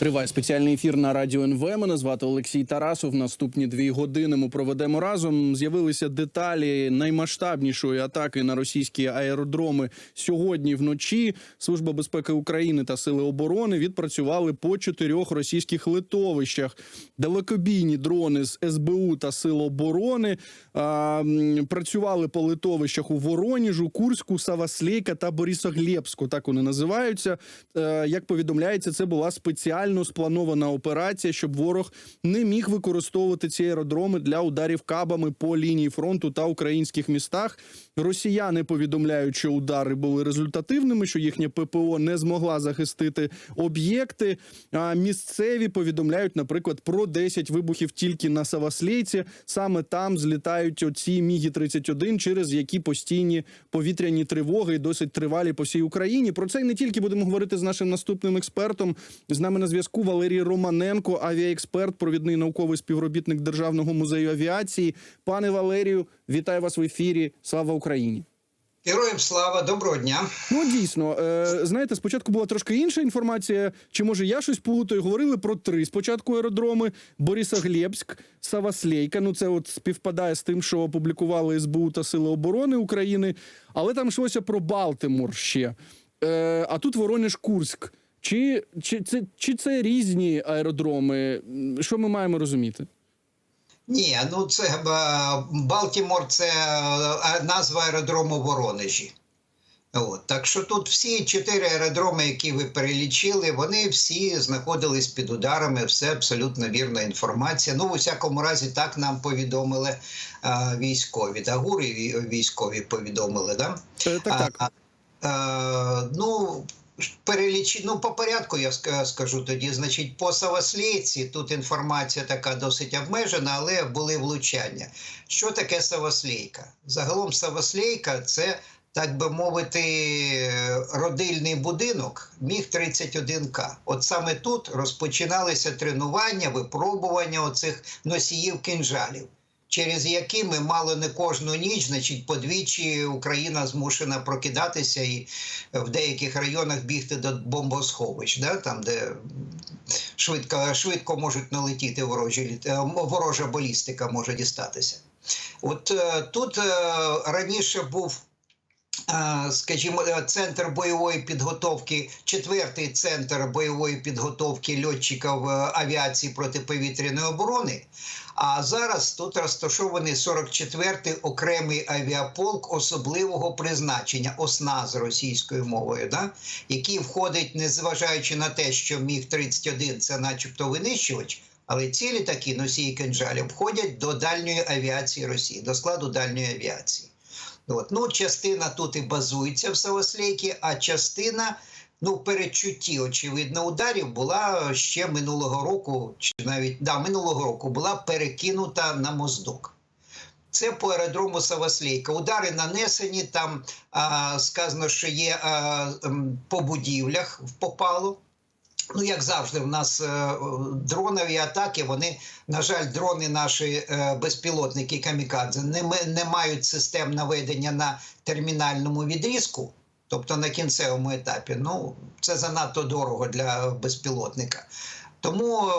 Триває спеціальний ефір на радіо НВ. Мене звати Олексій Тарасов. Наступні дві години ми проведемо разом. З'явилися деталі наймасштабнішої атаки на російські аеродроми сьогодні вночі. Служба безпеки України та сили оборони відпрацювали по чотирьох російських литовищах. Далекобійні дрони з СБУ та сил оборони а, працювали по литовищах у Вороніжу, Курську, Саваслейка та Борисоглєбську. Так вони називаються. Е, Як повідомляється, це була спеціально спланована операція, щоб ворог не міг використовувати ці аеродроми для ударів кабами по лінії фронту та українських містах. Росіяни повідомляють, що удари були результативними, що їхнє ППО не змогла захистити об'єкти. А місцеві повідомляють, наприклад, про 10 вибухів тільки на Саваслейці. Саме там злітають оці мігі 31 через які постійні повітряні тривоги і досить тривалі по всій Україні. Про це і не тільки будемо говорити з нашим наступним експертом. З нами на зв'язку Валерій Романенко, авіаексперт, провідний науковий співробітник Державного музею авіації. Пане Валерію, вітаю вас в ефірі. Слава Україні! Героям слава, доброго дня. Ну дійсно, е, знаєте, спочатку була трошки інша інформація. Чи може я щось плутаю? Говорили про три спочатку аеродроми: Борисоглєбськ, Саваслейка. Ну це от співпадає з тим, що опублікували СБУ та Сили оборони України. Але там йшлося про Балтимор ще. Е, а тут Воронеж Курськ. Чи, чи, це, чи це різні аеродроми? Що ми маємо розуміти? Ні, ну це е, Балтімор, це е, назва аеродрому Воронежі. От, так що тут всі чотири аеродроми, які ви перелічили, вони всі знаходились під ударами, все абсолютно вірна інформація. Ну, в усякому разі, так нам повідомили а, військові. Да, гури військові повідомили, да? Е, так, так. А, а, ну, перелічі... ну, по порядку я скажу тоді. Значить, по Саваслійці тут інформація така досить обмежена, але були влучання. Що таке Саваслійка? Загалом Саваслійка це. Так би мовити, родильний будинок міг 31К. От саме тут розпочиналися тренування, випробування оцих носіїв кинжалів через які ми мало не кожну ніч, значить, подвічі Україна змушена прокидатися і в деяких районах бігти до бомбосховищ, да, там, де швидко, швидко можуть налетіти ворожі, е, ворожа балістика може дістатися. От е, тут е, раніше був. Скажімо, е, центр бойової підготовки, четвертий центр бойової підготовки льотчиків е, авіації протиповітряної оборони. А зараз тут розташований 44-й окремий авіаполк особливого призначення, ОСНА з російською мовою, да? який входить, незважаючи на те, що міг 31 це начебто винищувач. Але ці літаки, носії кинжалів, входять до дальньої авіації Росії, до складу дальньої авіації. От. Ну, частина тут і базується в Савослейкі, а частина, ну, в передчутті, очевидно, ударів була ще минулого року, чи навіть да, минулого року була перекинута на моздок. Це по аеродрому Саваслейка. Удари нанесені, там а, сказано, що є а, по будівлях в попало. Ну, як завжди, в нас е, дронові атаки. Вони, на жаль, дрони наші е, безпілотники камікадзе не, не мають систем наведення на термінальному відрізку, тобто на кінцевому етапі. Ну, це занадто дорого для безпілотника. Тому е,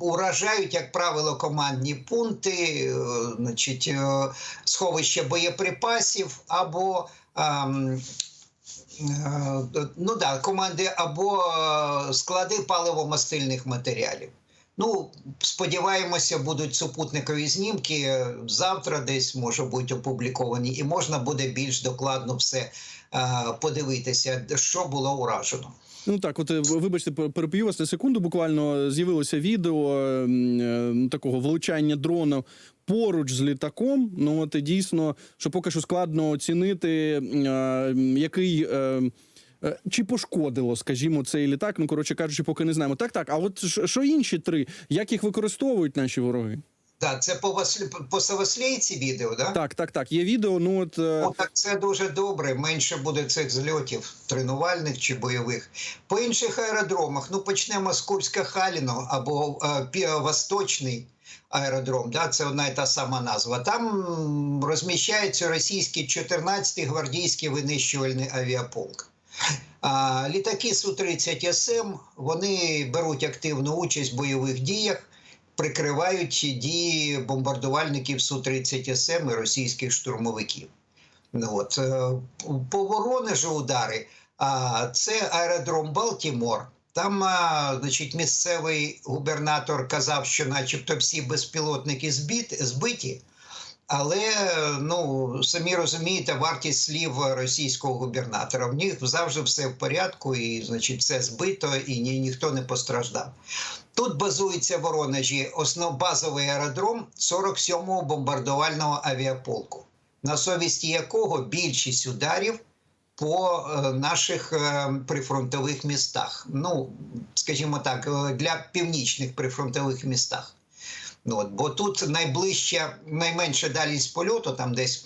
уражають, як правило, командні пункти, е, значить, е, сховища боєприпасів або. Е, ну да, команди або е, склади паливо-мастильних матеріалів. Ну, сподіваємося, будуть супутникові знімки. е, Завтра десь може бути опубліковані, і можна буде більш докладно все е, подивитися, що було уражено. Ну так, от е, вибачте, пер- переб'ю вас на секунду. Буквально з'явилося відео ем, е, такого влучання дрона поруч з літаком. Ну от дійсно, що поки що складно оцінити, е, який. е, Чи пошкодило, скажімо, цей літак? Ну коротше кажучи, поки не знаємо. Так, так. А от що інші три? Як їх використовують наші вороги? Так, це по Васлі- по Савослейці відео, да? Так, так, так. Є відео. Ну от е, Ну, так це дуже добре. Менше буде цих зльотів, тренувальних чи бойових. По інших аеродромах, ну почнемо з Курська Халіно або е, Пі- Восточний. аеродром, да, це одна і та сама назва. Там м, розміщається російський 14-й гвардійський винищувальний авіаполк. А, літаки Су-30 СМ вони беруть активну участь в бойових діях, прикривають дії бомбардувальників Су-30 СМ і російських штурмовиків. Ну, от, е, по Воронежу удари. Це аеродром Балтімор. Там, значить, місцевий губернатор казав, що, начебто, всі безпілотники збит, збиті. Але ну самі розумієте, вартість слів російського губернатора. В них завжди все в порядку, і значить, все збито, і ні, ніхто не постраждав. Тут базується Воронежі основ базовий аеродром 47-го бомбардувального авіаполку, на совісті якого більшість ударів по е, наших е, прифронтових містах. Ну, скажімо так, е, для північних прифронтових містах. Ну, от, бо тут найближча, найменша дальність польоту, там десь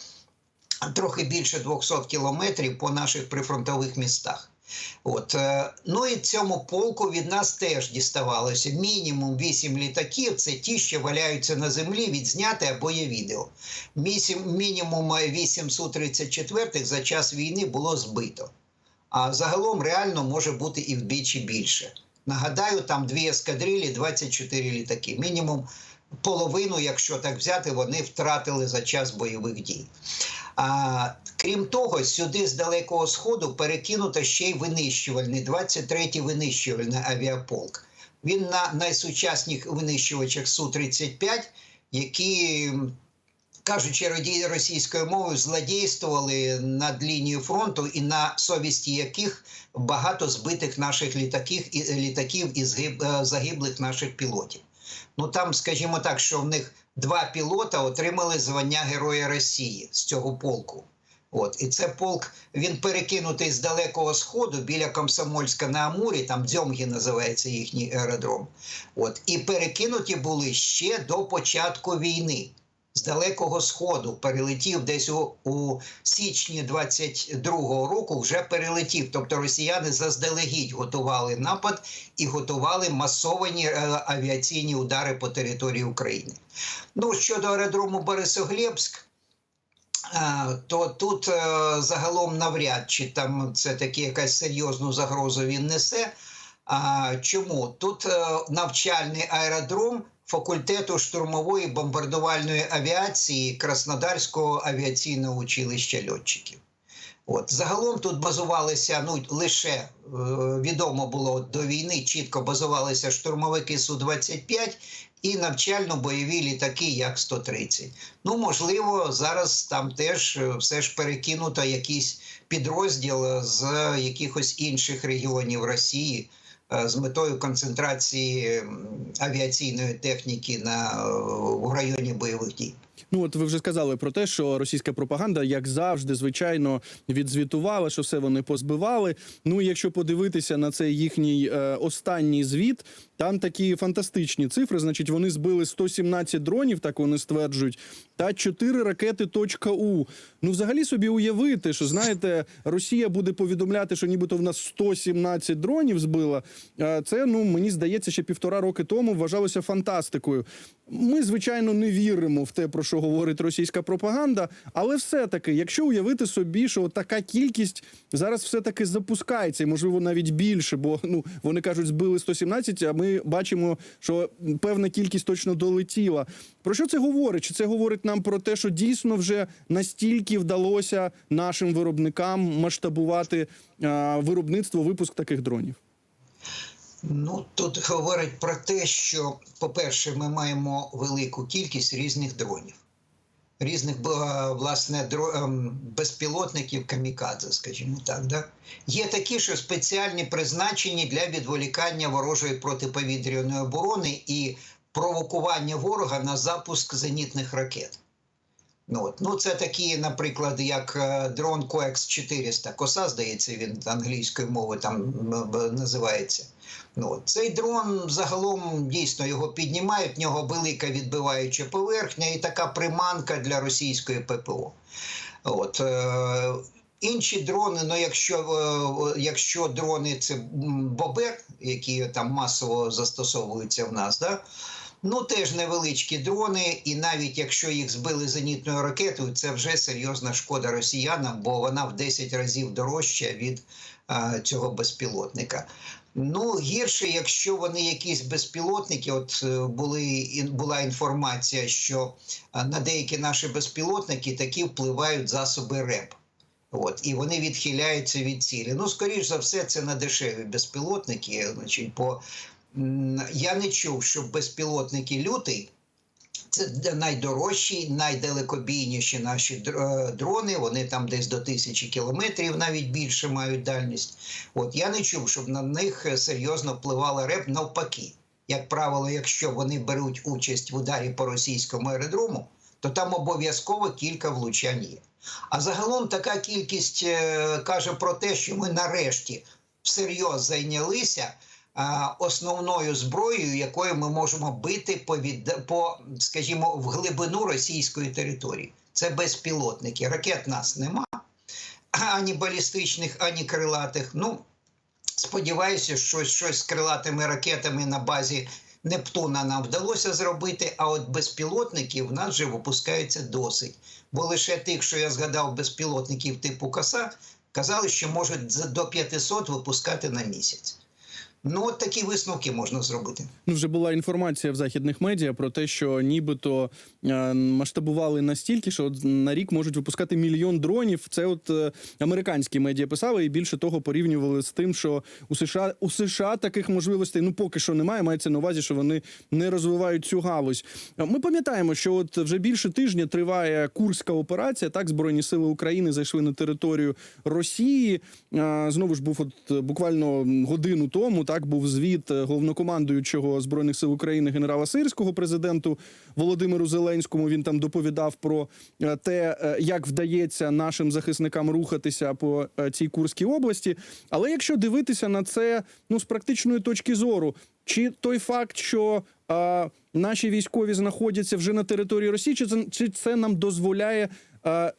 трохи більше 200 кілометрів по наших прифронтових містах. От, е, ну і цьому полку від нас теж діставалося мінімум 8 літаків. Це ті, що валяються на землі, відзняти або є відео. Місім, мінімум 8 Су-34 за час війни було збито. А загалом реально може бути і вдвічі більше. Нагадаю, там дві ескадрилі, 24 літаки. Мінімум половину, якщо так взяти, вони втратили за час бойових дій. А, крім того, сюди з Далекого Сходу перекинуто ще й винищувальний, 23-й винищувальний авіаполк. Він на найсучасніших винищувачах Су-35, які, кажучи російською мовою, злодійствували над лінією фронту і на совісті яких багато збитих наших літаків і літаків і е, загиблих наших пілотів. Ну там, скажімо так, що в них два пілота отримали звання Героя Росії з цього полку. От і це полк він перекинутий з далекого сходу біля Комсомольська на Амурі, там Дзьомгі називається їхній аеродром. От і перекинуті були ще до початку війни. З далекого сходу перелетів десь у, у січні 22-го року. Вже перелетів. Тобто росіяни заздалегідь готували напад і готували масовані е, авіаційні удари по території України. Ну щодо аеродрому Борисоглебськ, е, то тут е, загалом навряд чи там це таки якась серйозну загрозу він несе. Чому тут навчальний аеродром факультету штурмової бомбардувальної авіації Краснодарського авіаційного училища льотчиків? От загалом тут базувалися ну лише е, відомо було до війни, чітко базувалися штурмовики Су 25 і навчально-бойові літаки як 130 Ну можливо, зараз там теж е, все ж перекинуто якийсь підрозділ з якихось інших регіонів Росії з метою концентрації авіаційної техніки на е, в районі бойових дій. Ну от ви вже сказали про те, що російська пропаганда, як завжди, звичайно, відзвітувала, що все вони позбивали. Ну, якщо подивитися на цей їхній е, останній звіт, там такі фантастичні цифри. Значить, вони збили 117 дронів, так вони стверджують, та 4 ракети .у. Ну, взагалі собі уявити, що знаєте, Росія буде повідомляти, що нібито в нас 117 дронів збила. Е, Це ну мені здається, ще півтора роки тому вважалося фантастикою. Ми, звичайно, не віримо в те, про що говорить російська пропаганда, але все-таки, якщо уявити собі, що така кількість зараз все-таки запускається, і можливо навіть більше, бо ну вони кажуть, збили 117, а ми бачимо, що певна кількість точно долетіла. Про що це говорить? Чи це говорить нам про те, що дійсно вже настільки вдалося нашим виробникам масштабувати а, виробництво, випуск таких дронів? Ну тут говорить про те, що, по-перше, ми маємо велику кількість різних дронів, різних власне ем, безпілотників камікадзе, скажімо так. Да? Є такі, що спеціальні призначені для відволікання ворожої протиповітряної оборони і провокування ворога на запуск зенітних ракет. Ну, от. ну, це такі, наприклад, як е, дрон Coex 400, коса, здається, він англійською мовою там називається. Ну. Цей дрон загалом дійсно його піднімають, в нього велика відбиваюча поверхня і така приманка для російської ППО. От, е, інші дрони, ну якщо, е, якщо дрони це Бобер, які там масово застосовуються в нас, да, Ну, теж невеличкі дрони, і навіть якщо їх збили зенітною ракетою, це вже серйозна шкода росіянам, бо вона в 10 разів дорожча від а, цього безпілотника. Ну, гірше, якщо вони якісь безпілотники, от е, були була інформація, що на деякі наші безпілотники такі впливають засоби РЕП. От, і вони відхиляються від цілі. Ну, скоріш за все, це на дешеві безпілотники. Значить, по Я не чув, що безпілотники лютий. Це найдорожчі, найдалекобійніші наші е, дрони. Вони там десь до тисячі кілометрів, навіть більше мають дальність. От я не чув, щоб на них е, серйозно впливала РЕП навпаки. Як правило, якщо вони беруть участь в ударі по російському аеродрому, то там обов'язково кілька влучань є. А загалом така кількість е, каже про те, що ми нарешті всерйоз зайнялися основною зброєю, якою ми можемо бити по, від, по, скажімо, в глибину російської території. Це безпілотники. Ракет нас нема, ані балістичних, ані крилатих. Ну, сподіваюся, що щось з крилатими ракетами на базі Нептуна нам вдалося зробити, а от безпілотників в нас вже випускається досить. Бо лише тих, що я згадав, безпілотників типу коса, казали, що можуть до 500 випускати на місяць. Ну, от такі висновки можна зробити. Ну, вже була інформація в західних медіа про те, що нібито е, масштабували настільки, що от на рік можуть випускати мільйон дронів. Це от е, американські медіа писали, і більше того порівнювали з тим, що у США у США таких можливостей ну поки що немає. Мається на увазі, що вони не розвивають цю галузь. Е, Ми пам'ятаємо, що от вже більше тижня триває курська операція. Так, збройні сили України зайшли на територію Росії. Знову ж був от буквально годину тому. Так був звіт е, головнокомандуючого збройних сил України генерала Сирського президенту Володимиру Зеленському. Він там доповідав про е, те, е, як вдається нашим захисникам рухатися по цій Курській області. Але якщо дивитися на це ну з практичної точки зору, чи той факт, що е, наші військові знаходяться вже на території Росії, чи це, чи це нам дозволяє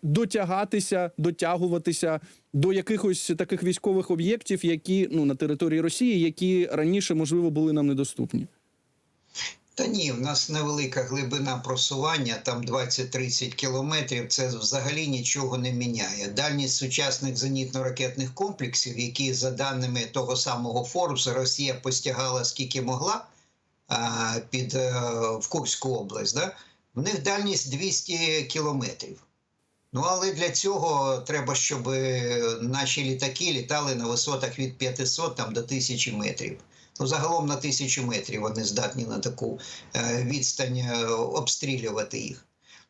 дотягатися, дотягуватися до якихось таких військових об'єктів, які ну на території Росії, які раніше можливо були нам недоступні? Та ні, в нас невелика глибина просування, там 20-30 кілометрів. Це взагалі нічого не міняє. Дальність сучасних зенітно-ракетних комплексів, які за даними того самого Форбса, Росія постягала скільки могла а, під е, в Курську область, да? в них дальність 200 кілометрів. Ну але для цього треба, щоб наші літаки літали на висотах від 500 там, до 1000 метрів. Ну, загалом на тисячу метрів вони здатні на таку е, відстань е, обстрілювати їх.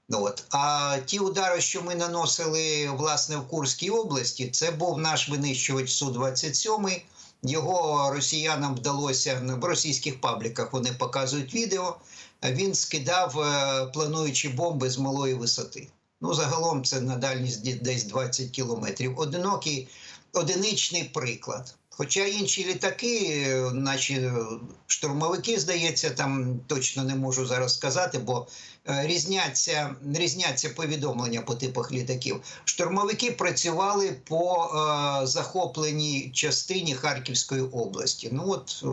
Ну, От. А ті удари, що ми наносили власне в Курській області, це був наш винищувач Су-27. Його росіянам вдалося в російських пабліках. Вони показують відео. Він скидав е, плануючі бомби з малої висоти. Ну, загалом це на дальність десь 20 кілометрів. Одинокий, одиничний приклад. Хоча інші літаки, наші е, штурмовики, здається, там точно не можу зараз сказати, бо е, різняться, різняться повідомлення по типах літаків. Штурмовики працювали по е, захопленій частині Харківської області. Ну от е,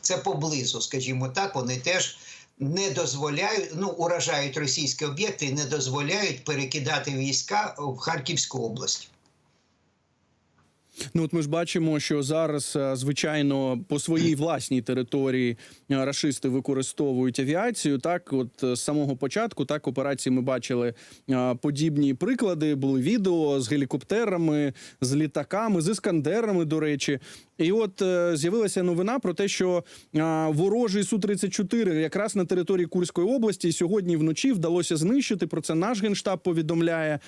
це поблизу, скажімо так, вони теж. Не дозволяють, ну уражають російські об'єкти не дозволяють перекидати війська в Харківську область. Ну от ми ж бачимо, що зараз, е, звичайно, по своїй власній території е, рашисти використовують авіацію. Так, от е, з самого початку, так операції ми бачили подібні приклади. Були відео з гелікоптерами, з літаками, з іскандерами. До речі, і от з'явилася новина про те, що ворожий су 34 якраз на території Курської області сьогодні вночі вдалося знищити. Про це наш генштаб повідомляє.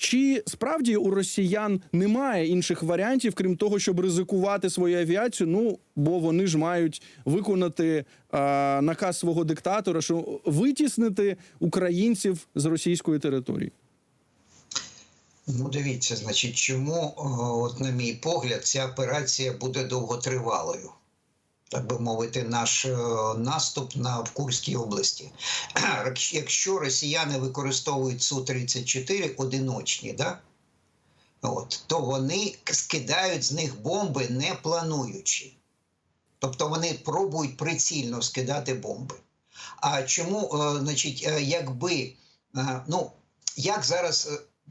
Е, чи справді у росіян немає інших варіантів, крім того, щоб ризикувати свою авіацію? Ну бо вони ж мають виконати а, наказ свого диктатора, що витіснити українців з російської території. Ну, дивіться, значить, чому, от на мій погляд, ця операція буде довготривалою. Так би мовити, наш е, наступ на в Курській області. Якщо росіяни використовують Су-34 одиночні, да? От, то вони скидають з них бомби не плануючи. Тобто вони пробують прицільно скидати бомби. А чому, е, значить, е, якби ну як зараз.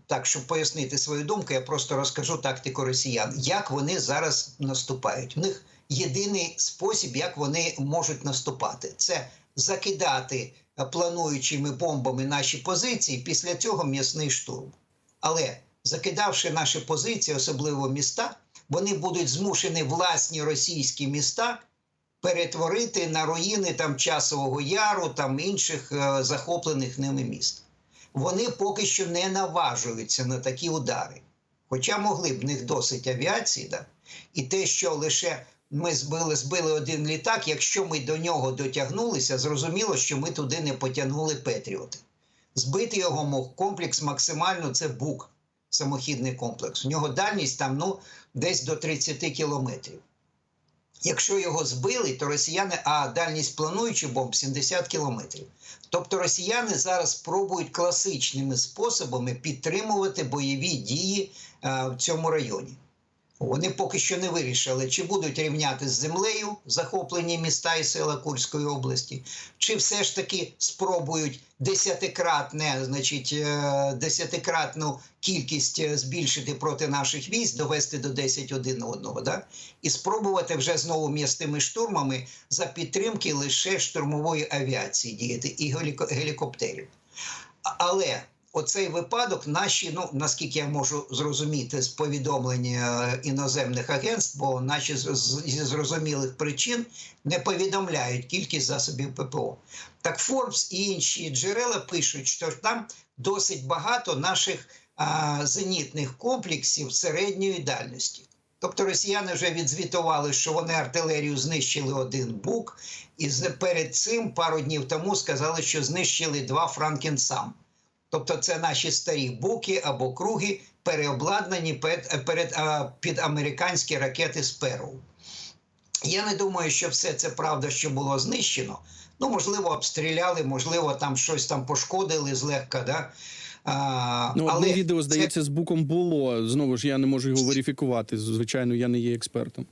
Так, щоб пояснити свою думку, я просто розкажу тактику росіян, як вони зараз наступають. У них єдиний спосіб, як вони можуть наступати, це закидати е, плануючими бомбами наші позиції. Після цього м'ясний штурм. Але закидавши наші позиції, особливо міста, вони будуть змушені власні російські міста перетворити на руїни там часового яру, там інших е, захоплених ними міст. Вони поки що не наважуються на такі удари. Хоча могли б в них досить авіації, да? і те, що лише ми збили, збили один літак, якщо ми до нього дотягнулися, зрозуміло, що ми туди не потягнули Петріоти. Збити його мог комплекс максимально це БУК, самохідний комплекс. У нього дальність там ну, десь до 30 кілометрів. Якщо його збили, то росіяни, а дальність плануючих бомб 70 кілометрів. Тобто росіяни зараз спробують класичними способами підтримувати бойові дії е, в цьому районі. Вони поки що не вирішили, чи будуть рівняти з землею захоплені міста і села Курської області, чи все ж таки спробують десятикратне, значить, е, десятикратну кількість е, збільшити проти наших військ, довести до 10 один одного, да? і спробувати вже знову м'ястими штурмами за підтримки лише штурмової авіації діяти і гелікоптерів. Але оцей випадок наші, ну наскільки я можу зрозуміти з повідомлення е, іноземних агентств, бо наші зі зрозумілих причин не повідомляють кількість засобів ППО. Так Forbes і інші джерела пишуть, що там досить багато наших а, зенітних комплексів середньої дальності. Тобто росіяни вже відзвітували, що вони артилерію знищили один бук, і перед цим пару днів тому сказали, що знищили два Франкенсам. Тобто це наші старі буки або круги, переобладнані під, перед, під американські ракети Сперу. Я не думаю, що все це правда, що було знищено. Ну, можливо, обстріляли, можливо, там щось там пошкодили злегка. Да? А, Ну, одне але відео, це- здається, з буком було. Знову ж я не можу його верифікувати. Звичайно, я не є експертом.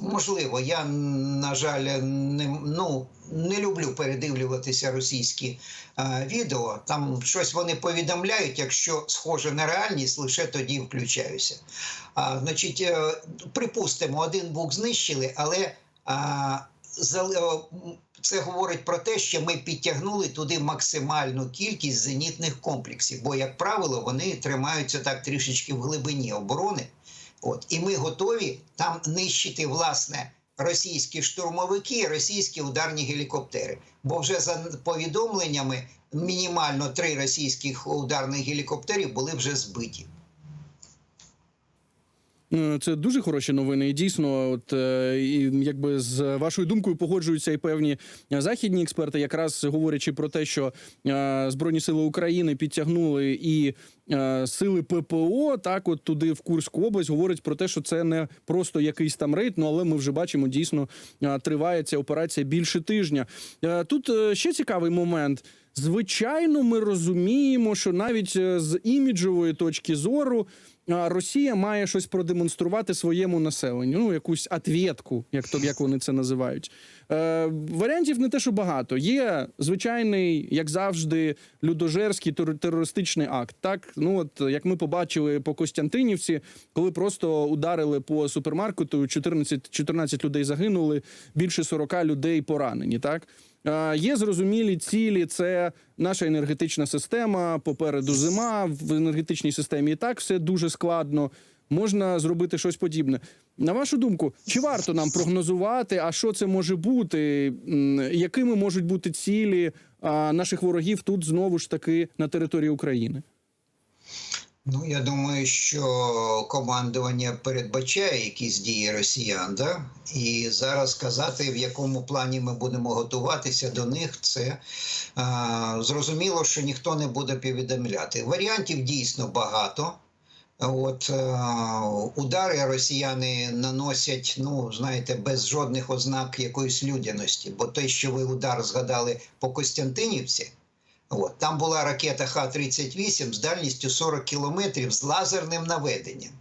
Можливо, я на жаль не ну не люблю передивлюватися російські е, відео. Там щось вони повідомляють. Якщо схоже на реальність, лише тоді включаюся. А, значить, е, припустимо, один бук знищили, але е, це говорить про те, що ми підтягнули туди максимальну кількість зенітних комплексів. Бо, як правило, вони тримаються так трішечки в глибині оборони. От і ми готові там нищити власне російські штурмовики, російські ударні гелікоптери. Бо вже за повідомленнями мінімально три російських ударних гелікоптерів були вже збиті. Е, Це дуже хороші новини. І дійсно, от е, якби з вашою думкою погоджуються і певні західні експерти, якраз говорячи про те, що е, збройні сили України підтягнули і сили ППО, так от туди в Курську область, говорить про те, що це не просто якийсь там рейд, ну але ми вже бачимо, дійсно триває ця операція більше тижня. Тут ще цікавий момент. Звичайно, ми розуміємо, що навіть з іміджової точки зору Росія має щось продемонструвати своєму населенню, ну якусь ответку, як то як вони це називають. Е, варіантів не те, що багато. Є звичайний, як завжди, людожерський тер- терористичний акт. Так, ну от як ми побачили по Костянтинівці, коли просто ударили по супермаркету, 14, 14 людей загинули, більше 40 людей поранені. Так. Е, Є зрозумілі цілі, це наша енергетична система. Попереду зима в енергетичній системі і так все дуже складно. Можна зробити щось подібне. На вашу думку, чи варто нам прогнозувати, а що це може бути? Якими можуть бути цілі наших ворогів тут знову ж таки на території України? Ну, я думаю, що командування передбачає якісь дії росіян, да? і зараз казати, в якому плані ми будемо готуватися до них, це а, зрозуміло, що ніхто не буде повідомляти. Варіантів дійсно багато. От е, удари росіяни наносять, ну знаєте, без жодних ознак якоїсь людяності. Бо те, що ви удар згадали по Костянтинівці, От, там була ракета Х-38 з дальністю 40 кілометрів з лазерним наведенням.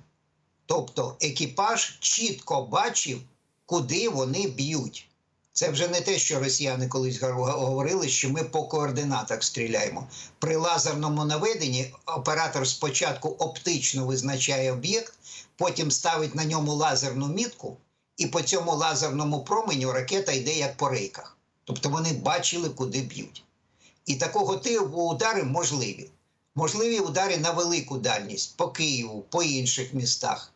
Тобто екіпаж чітко бачив, куди вони б'ють. Це вже не те, що росіяни колись говорили, що ми по координатах стріляємо. При лазерному наведенні оператор спочатку оптично визначає об'єкт, потім ставить на ньому лазерну мітку, і по цьому лазерному променю ракета йде як по рейках. Тобто вони бачили, куди б'ють. І такого типу удари можливі. Можливі удари на велику дальність по Києву, по інших містах,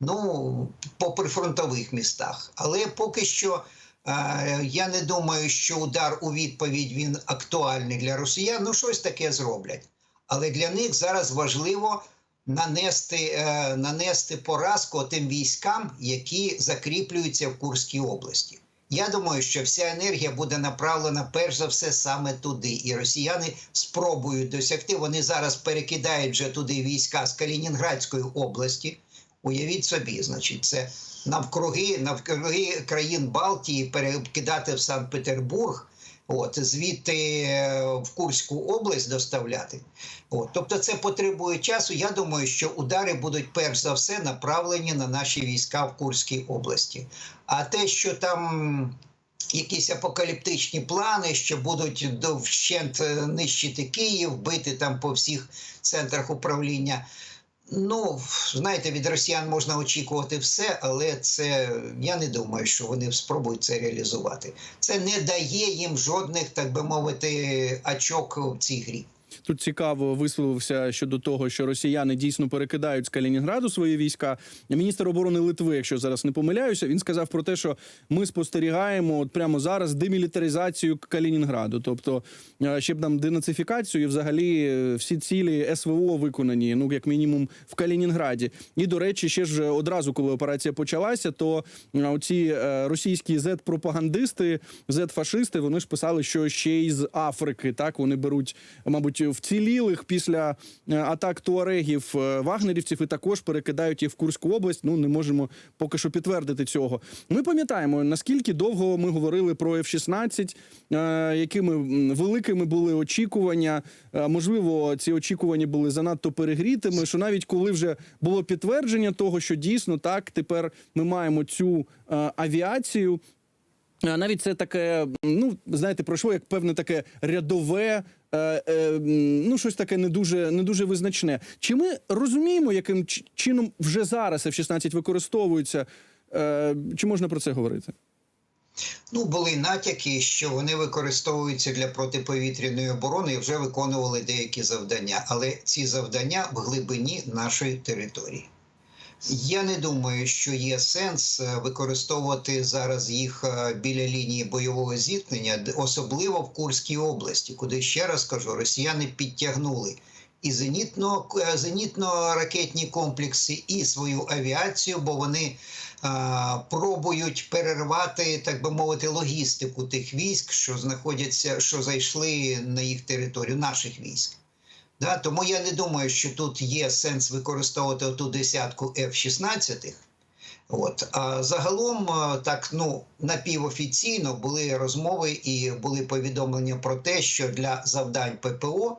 ну, по прифронтових містах. Але поки що е, я не думаю, що удар у відповідь він актуальний для росіян. Ну, щось таке зроблять. Але для них зараз важливо нанести, е, нанести поразку тим військам, які закріплюються в Курській області. Я думаю, що вся енергія буде направлена перш за все саме туди. І росіяни спробують досягти. Вони зараз перекидають вже туди війська з Калінінградської області. Уявіть собі, значить, це навкруги, навкруги країн Балтії перекидати в Санкт-Петербург. От звідти е, в Курську область доставляти. От, тобто, це потребує часу. Я думаю, що удари будуть перш за все направлені на наші війська в Курській області. А те, що там якісь апокаліптичні плани, що будуть до вщент е, нищити Київ, бити там по всіх центрах управління. Ну, знаєте, від росіян можна очікувати все, але це я не думаю, що вони спробують це реалізувати. Це не дає їм жодних, так би мовити, очок в цій грі. Тут цікаво висловився щодо того, що росіяни дійсно перекидають з Калінінграду свої війська. Міністр оборони Литви, якщо зараз не помиляюся, він сказав про те, що ми спостерігаємо от прямо зараз демілітаризацію Калінінграду, тобто ще б нам денацифікацію, і взагалі е, всі цілі СВО виконані, ну як мінімум в Калінінграді. І до речі, ще ж одразу, коли операція почалася, то е, оці е, російські зет-пропагандисти, зет-фашисти, вони ж писали, що ще й з Африки, так вони беруть, мабуть, вцілілих після е, атак туарегів е, вагнерівців і також перекидають їх в Курську область. Ну не можемо поки що підтвердити цього. Ми пам'ятаємо наскільки довго ми говорили про F-16, е, якими великими були очікування. Можливо, ці очікування були занадто перегрітими. Що навіть коли вже було підтвердження того, що дійсно так тепер ми маємо цю авіацію. Навіть це таке, ну знаєте, пройшло як певне таке рядове, е, е, ну щось таке не дуже не дуже визначне. Чи ми розуміємо, яким чином вже зараз F-16 використовуються? Е, чи можна про це говорити? Ну, були натяки, що вони використовуються для протиповітряної оборони і вже виконували деякі завдання, але ці завдання в глибині нашої території. Я не думаю, що є сенс е, використовувати зараз їх е, біля лінії бойового зіткнення, особливо в Курській області, куди ще раз кажу, росіяни підтягнули і зенітно, е, зенітно-ракетні комплекси, і свою авіацію, бо вони а, пробують перервати, так би мовити, логістику тих військ, що знаходяться, що зайшли на їх територію, наших військ. Да? Тому я не думаю, що тут є сенс використовувати ту десятку F-16. От. А загалом, е, так ну напівофіційно були розмови і були повідомлення про те, що для завдань ППО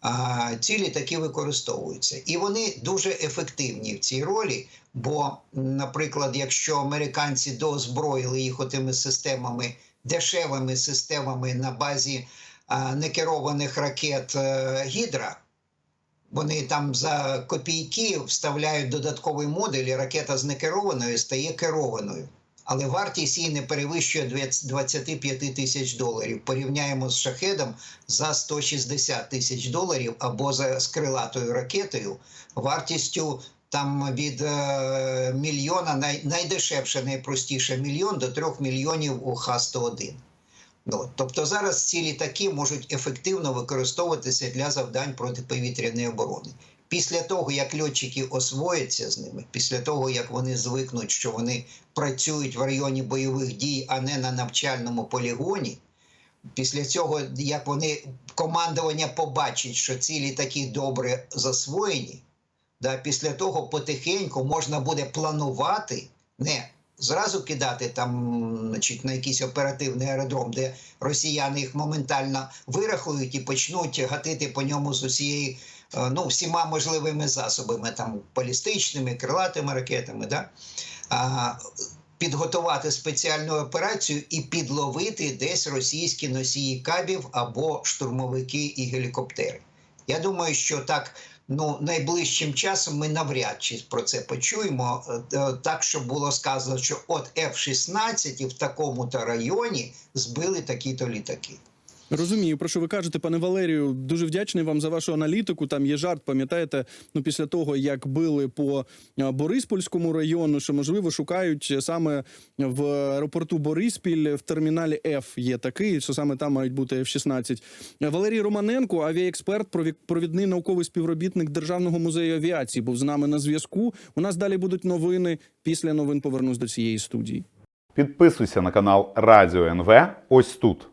а, ці літаки використовуються. І вони дуже ефективні в цій ролі. Бо, наприклад, якщо американці доозброїли їх отими системами, дешевими системами на базі а, некерованих ракет е, Гідра. Вони там за копійки вставляють додатковий модуль, і ракета з некерованою стає керованою. Але вартість її не перевищує 20 25 тисяч доларів. Порівняємо з шахедом за 160 тисяч доларів або за з крилатою ракетою вартістю там від е, мільйона най, найдешевше, найпростіше мільйон до 3 мільйонів у Х-101. Ну, тобто зараз ці літаки можуть ефективно використовуватися для завдань протиповітряної оборони. Після того, як льотчики освояться з ними, після того, як вони звикнуть, що вони працюють в районі бойових дій, а не на навчальному полігоні, після цього, як вони командування побачить, що ці літаки добре засвоєні, да, після того потихеньку можна буде планувати не зразу кидати там, значить, на якийсь оперативний аеродром, де росіяни їх моментально вирахують і почнуть гатити по ньому з усієї, е, ну, всіма можливими засобами, там балістичними, крилатими ракетами. Да? А, підготувати спеціальну операцію і підловити десь російські носії кабів або штурмовики і гелікоптери. Я думаю, що так ну найближчим часом ми навряд чи про це почуємо. Е, е, Так, щоб було сказано, що от F-16 в такому-то районі збили такі-то літаки. Розумію, про що ви кажете, пане Валерію. Дуже вдячний вам за вашу аналітику. Там є жарт, пам'ятаєте, ну після того як били по е, Бориспольському району, що можливо шукають саме в аеропорту Бориспіль в терміналі F є такий, що саме там мають бути F-16. Валерій Романенко, авіаексперт, прові- провідний науковий співробітник Державного музею авіації, був з нами на зв'язку. У нас далі будуть новини. Після новин повернусь до цієї студії. Підписуйся на канал Радіо НВ ось тут.